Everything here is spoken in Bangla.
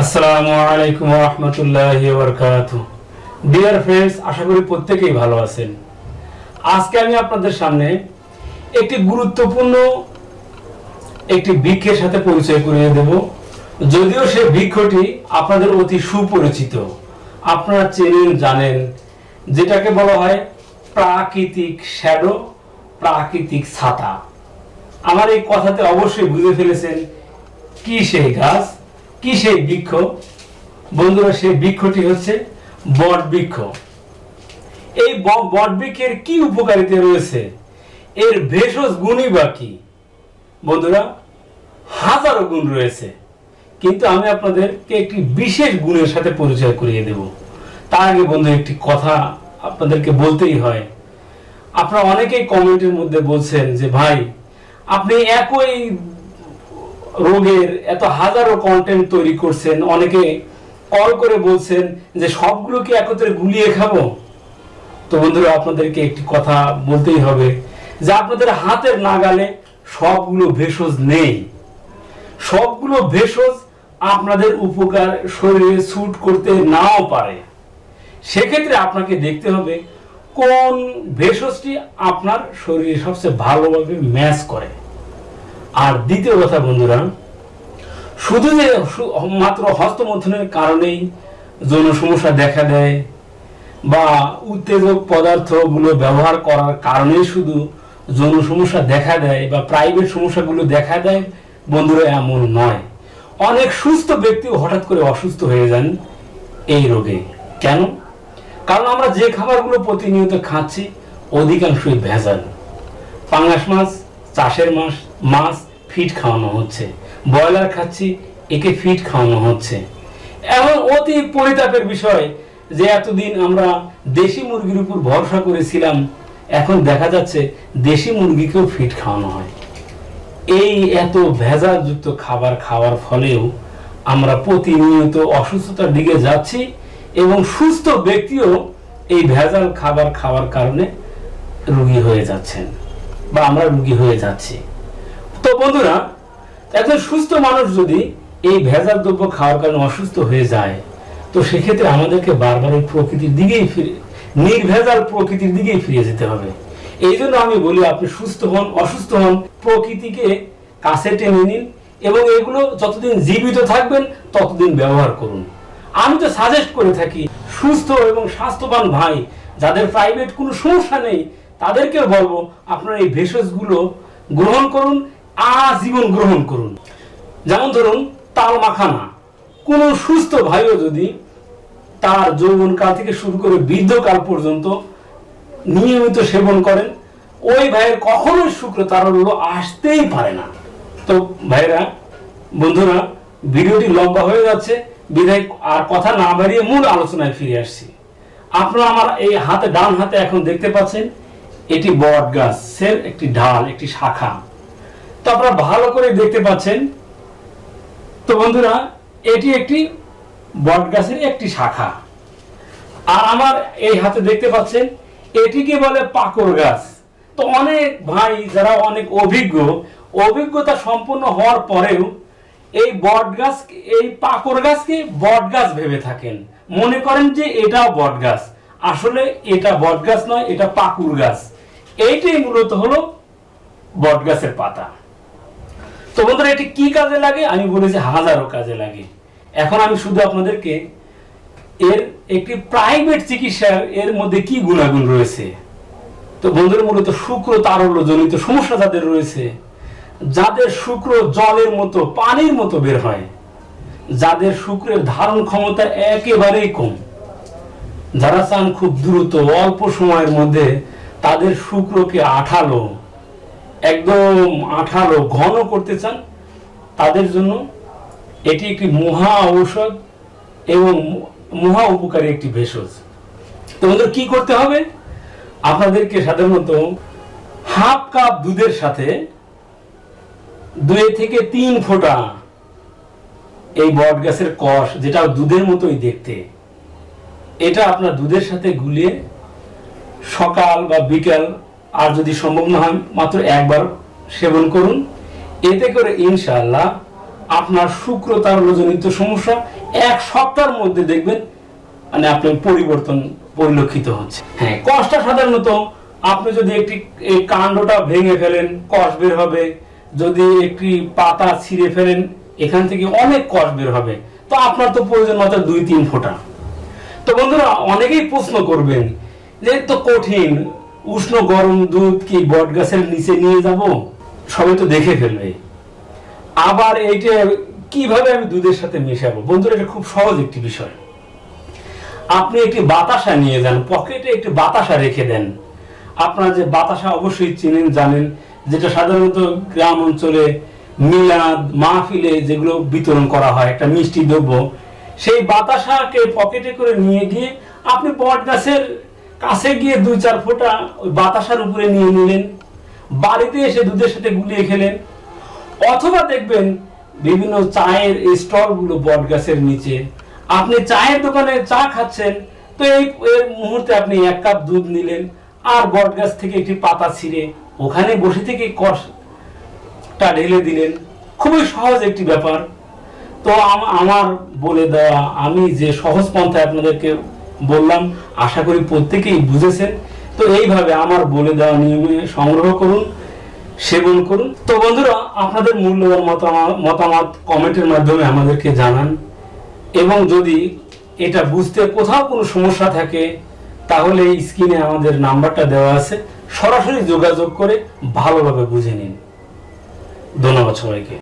আসসালামু আলাইকুম রহমতুল্লাহ বরকাত ডিয়ার ফ্রেন্ডস আশা করি প্রত্যেকেই ভালো আছেন। আজকে আমি আপনাদের সামনে একটি গুরুত্বপূর্ণ, একটি বৃক্ষের সাথে পরিচয় করিয়ে দেব। যদিও সে বৃক্ষটি আপনাদের অতি সুপরিচিত। আপনারা চেনেন, জানেন, যেটাকে বলা হয় প্রাকৃতিক শ্যাডো, প্রাকৃতিক ছাতা। আমার এই কথাতে অবশ্যই বুঝে ফেলেছেন কি সেই গাছ। কি সেই বৃক্ষ? বন্ধুরা, সেই বৃক্ষটি হচ্ছে বট বৃক্ষ। এই বট বৃক্ষের কি উপকারিতা রয়েছে? এর ভেষজ গুণই বা কি? বন্ধুরা, হাজারো গুণ রয়েছে। কিন্তু আমি আপনাদেরকে একটি বিশেষ গুণের সাথে পরিচয় করিয়ে দেব। তার আগে বন্ধু, একটি কথা আপনাদেরকে বলতেই হয়। আপনারা অনেকেই কমেন্টের মধ্যে বলছেন যে, ভাই, আপনি একই রোগের এত হাজারো কন্টেন্ট তৈরি করছেন, অনেকে কল করে বলছেন যে সবগুলো কি একত্রে গুলিয়ে খাব। তো বন্ধুরা, আপনাদেরকে একটি কথা বলতেই হবে যে আপনাদের হাতের নাগালে সবগুলো ভেষজ নেই। সবগুলো ভেষজ আপনাদের উপকার শরীরে স্যুট করতে নাও পারে। সেক্ষেত্রে আপনাকে দেখতে হবে কোন ভেষজটি আপনার শরীরে সবচেয়ে ভালোভাবে ম্যাচ করে। আর দ্বিতীয় কথা, বন্ধুরা, শুধু যে মাত্র হস্তমন্থনের কারণেই যৌন সমস্যা দেখা দেয় বা উত্তেজক পদার্থগুলো ব্যবহার করার কারণেই শুধু যৌন সমস্যা দেখা দেয় বা প্রাইভেট সমস্যাগুলো দেখা দেয়, বন্ধুরা, এমন নয়। অনেক সুস্থ ব্যক্তিও হঠাৎ করে অসুস্থ হয়ে যান এই রোগে। কেন? কারণ আমরা যে খাবারগুলো প্রতিনিয়ত খাচ্ছি, অধিকাংশই ভেজাল। পাঙ্গাস মাছ চাষের মাছ মাছ ফিট খাওয়ানো হচ্ছে। ব্রয়লার খাচ্ছি, একে ফিট খাওয়ানো হচ্ছে। এমন অতি পরিতাপের বিষয় যে এতদিন আমরা দেশি মুরগির উপর ভরসা করেছিলাম, এখন দেখা যাচ্ছে দেশি মুরগিকেও ফিট খাওয়ানো হয়। এই এত ভেজালযুক্ত খাবার খাওয়ার ফলেও আমরা প্রতিনিয়ত অসুস্থতার দিকে যাচ্ছি এবং সুস্থ ব্যক্তিও এই ভেজাল খাবার খাওয়ার কারণে রুগী হয়ে যাচ্ছেন। বা আমরা রোগী হয়ে যাচ্ছি। তো বন্ধুরা, একজন সুস্থ মানুষ যদি এই ভেজাল দ্রব্য খাওয়ার কারণে অসুস্থ হয়ে যায়, তো সেক্ষেত্রে আমাদেরকে বারবার ওই প্রকৃতির দিকেই ফিরে নির্ভেজাল প্রকৃতির দিকেই ফিরে যেতে হবে। এই জন্য আমি বলি, আপনি সুস্থ হন, অসুস্থ হন, প্রকৃতিকে কাছে টেনে নিন এবং এগুলো যতদিন জীবিত থাকবেন, ততদিন ব্যবহার করুন। আমি তো সাজেস্ট করে থাকি, সুস্থ এবং স্বাস্থ্যবান ভাই, যাদের প্রাইভেট কোনো সমস্যা নেই তাদেরকেও বলব, আপনারা এই ভেষজগুলো গ্রহণ করুন, আজীবন গ্রহণ করুন। যেমন ধরুন, তাল মাখানা। কোনো সুস্থ ভাইও যদি তার যৌবনকাল থেকে শুরু করে বৃদ্ধকাল পর্যন্ত নিয়মিত সেবন করেন, ওই ভাইয়ের কখনোই শুক্র তারল্য আসতেই পারে না। তো ভাইরা বন্ধুরা, ভিডিওটি লম্বা হয়ে যাচ্ছে বিধায় আর কথা না বাড়িয়ে মূল আলোচনায় ফিরে আসছি। আপনারা আমার এই হাতে ডান হাতে এখন দেখতে পাচ্ছেন এটি বট গাছের একটি ঢাল একটি শাখা। তো আপনারা ভালো করে দেখতে পাচ্ছেন। তো বন্ধুরা, এটি একটি বট গাছের একটি শাখা। আর আমার এই হাতে দেখতে পাচ্ছেন, এটিকে বলে পাকড় গাছ। তো অনেক ভাই, যারা অনেক অভিজ্ঞ, অভিজ্ঞতা সম্পন্ন হওয়ার পরেও এই বট গাছ এই পাকড় গাছকে বট গাছ ভেবে থাকেন। মনে করেন যে এটাও বট গাছ আসলে এটা বট গাছ নয়, এটা পাকুর গাছ। এইটাই মূলত হলো বট গাছের পাতা। তো বন্ধুরা এটি কি কাজে লাগে? আমি বলেছি হাজারো কাজে লাগে। এখন আমি শুধু আপনাদেরকে এর একটি প্রাইভেট চিকিৎসার এর মধ্যে কি গুণাগুণ রয়েছে? তো বন্ধুরা, মূলত শুক্র তারল্য জনিত সমস্যা যাদের রয়েছে, যাদের শুক্র জলের মতো, পানির মতো বের হয়, যাদের শুক্রের ধারণ ক্ষমতা একেবারেই কম, যারা চান খুব দ্রুত, অল্প সময়ের মধ্যে তাদের শুক্রকে আঠালো, একদম আঠালো ঘন করতে চান তাদের জন্য এটি একটি মহা ঔষধ এবং মহা উপকারী একটি ভেষজ। তো বন্ধুরা, কি করতে হবে? আপনাদেরকে সাধারণত হাফ কাপ দুধের সাথে দুই থেকে তিন ফোঁটা এই বট গাছের কষ, যেটা দুধের মতোই দেখতে, এটা আপনার দুধের সাথে গুলিয়ে সকাল বা বিকাল আর যদি সম্ভব না হয়, মাত্র একবার সেবন করুন। এতে করে ইনশাআল্লাহ আপনার শুক্রতার রজনিত সমস্যা এক সপ্তাহের মধ্যে দেখবেন মানে আপনার পরিবর্তন পরিলক্ষিত হচ্ছে। হ্যাঁ কষ্টটা সাধারণত আপনি যদি একটি, এই কাণ্ডটা ভেঙে ফেলেন, কষ বের হবে, যদি একটি পাতা ছিঁড়ে ফেলেন, এখান থেকে অনেক কষ বের হবে। তো আপনার তো প্রয়োজন মাত্র দুই তিন ফোঁটা। তো বন্ধুরা, অনেকেই প্রশ্ন করবেন যে তো কঠিন। উষ্ণ গরম দুধ কি বট গাছের নিচে নিয়ে যাব? সবাই তো দেখে ফেলবে। আবার এইটা কীভাবে আমি দুধের সাথে মেশাবো? বন্ধুরা, এটা খুব সহজ একটি বিষয়। আপনি একটি বাতাসা নিয়ে যান, পকেটে একটি বাতাসা রেখে দেন। আপনারা যে বাতাসা অবশ্যই চেনেন, জানেন, যেটা সাধারণত গ্রাম অঞ্চলে মিলাদ, মাহফিলে যেগুলো বিতরণ করা হয়, একটা মিষ্টি দ্রব্য, সেই বাতাসাকে পকেটে করে নিয়ে গিয়ে আপনি বট গাছের কাছে গিয়ে দুই চার ফোঁটা ওই বাতাসার উপরে নিয়ে নিলেন। বাড়িতে এসে দুধের সাথে গুলিয়ে খেলেন। অথবা দেখবেন বিভিন্ন চায়ের স্টলগুলো বট গাছের নিচে। আপনি চায়ের দোকানে চা খাচ্ছেন, তো এই এর মুহূর্তে আপনি এক কাপ দুধ নিলেন আর বট গাছ থেকে একটি পাতা ছিঁড়ে ওখানে বসে থেকে কষটা ঢেলে দিলেন। খুবই সহজ একটি ব্যাপার। তো আমার বলে দেওয়া আমি যে সহজ পন্থায় আপনাদেরকে বললাম, আশা করি প্রত্যেকেই বুঝেছেন। তো এইভাবে আমার বলে দেওয়া নিয়মে সংগ্রহ করুন, সেবন করুন। তো বন্ধুরা, আপনাদের মূল্যবান মতামত মতামত কমেন্টের মাধ্যমে আমাদেরকে জানান। এবং যদি এটা বুঝতে কোথাও কোনো সমস্যা থাকে, তাহলে এই স্ক্রিনে আমাদের নাম্বারটা দেওয়া আছে। সরাসরি যোগাযোগ করে ভালোভাবে বুঝে নিন। ধন্যবাদ সবাইকে।